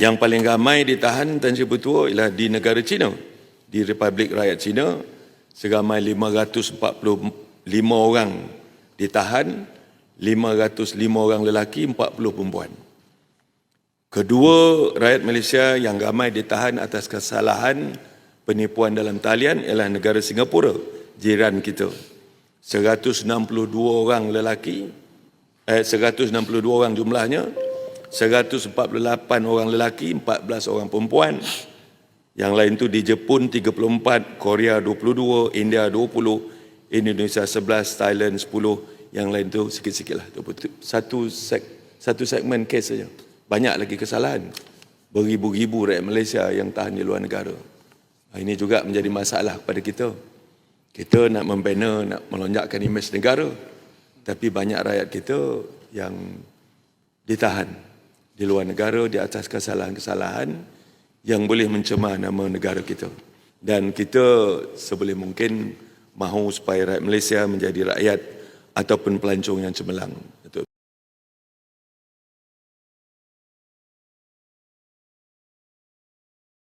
Yang paling ramai ditahan Tan Sri Bertua ialah di negara China. Di Republik Rakyat China, seramai 545 orang ditahan, 505 orang lelaki, 40 perempuan. Kedua, rakyat Malaysia yang ramai ditahan atas kesalahan penipuan dalam talian ialah negara Singapura, jiran kita. 162 orang lelaki, eh, 162 orang jumlahnya, 148 orang lelaki, 14 orang perempuan. Yang lain tu di Jepun 34, Korea 22, India 20, Indonesia 11, Thailand 10, yang lain tu sikit-sikit lah. 20. Satu, seg, satu segmen kes saja. Banyak lagi kesalahan. Beribu-ribu rakyat Malaysia yang tahan di luar negara. Ini juga menjadi masalah kepada kita. Kita nak membina, nak melonjakkan imej negara. Tapi banyak rakyat kita yang ditahan di luar negara di atas kesalahan-kesalahan yang boleh mencemar nama negara kita. Dan kita sebelum mungkin mahu supaya rakyat Malaysia menjadi rakyat ataupun pelancong yang cemerlang.